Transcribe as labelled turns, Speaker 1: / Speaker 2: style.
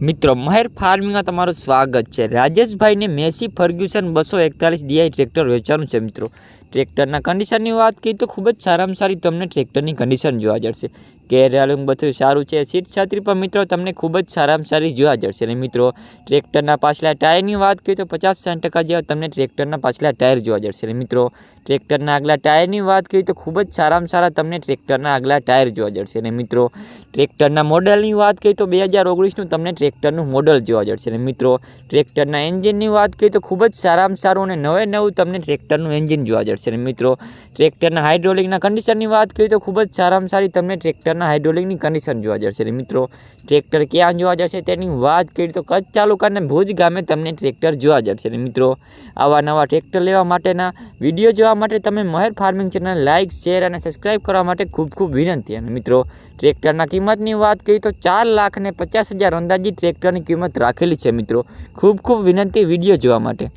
Speaker 1: મિત્રો, મહેર ફાર્મિંગમાં તમારું સ્વાગત છે. રાજેશભાઈને મેસી ફર્ગ્યુસન બસો એકતાલીસ ડીઆઈ ટ્રેક્ટર વેચવાનું છે, મિત્રો. ટ્રેક્ટરના કન્ડિશનની વાત કરીએ તો ખૂબ જ સારામાં સારી તમને ટ્રેક્ટરની કન્ડિશન જોવા જશે કે બધું સારું છે. સીટ છાત્રી પણ, મિત્રો, તમને ખૂબ જ સારામાં સારી જોવા જશે અને મિત્રો, ટ્રેક્ટરના પાછલા ટાયરની વાત કરીએ તો પચાસ સાઠ ટકા જેવા તમને ટ્રેક્ટરના પાછલા ટાયર જોવા જશે અને મિત્રો, ટ્રેક્ટરના આગલા ટાયરની વાત કરીએ તો ખૂબ જ સારામાં સારા તમને ટ્રેક્ટરના આગલા ટાયર જોવા જશે અને મિત્રો ટ્રેક્ટરના મોડલની વાત કરીએ તો બે હજાર ઓગણીસનું તમને ટ્રેક્ટરનું મોડલ જોવા જશે અને મિત્રો, ટ્રેક્ટરના એન્જિનની વાત કરીએ તો ખૂબ જ સારામાં સારું અને નવે નવું તમને ટ્રેક્ટરનું એન્જિન જોવા જશે અને મિત્રો, ટ્રેક્ટરના હાઇડ્રોલિકના કન્ડિશનની વાત કરીએ તો ખૂબ જ સારામાં સારી તમને ટ્રેક્ટરના હાઇડ્રોલિકની કન્ડિશન જોવા જશે અને મિત્રો, ટ્રેક્ટર ક્યાં જોવા જશે તેની વાત કરીએ તો કચ્છ તાલુકાના ભુજ ગામે તમને ટ્રેક્ટર જોવા જશે અને મિત્રો, આવા નવા ટ્રેક્ટર લેવા માટેના વીડિયો જોવા માટે તમે Maher farming channel like share અને સબસ્ક્રાઇબ કરવા માટે ખૂબ ખૂબ વિનંતી. અને મિત્રો, ટ્રેક્ટરના કિંમતની વાત કરીએ તો ચાર લાખ ને પચાસ હજાર અંદાજી ટ્રેક્ટરની કિંમત રાખેલી છે મિત્રો. ખૂબ ખૂબ વિનંતી વીડિયો જોવા માટે.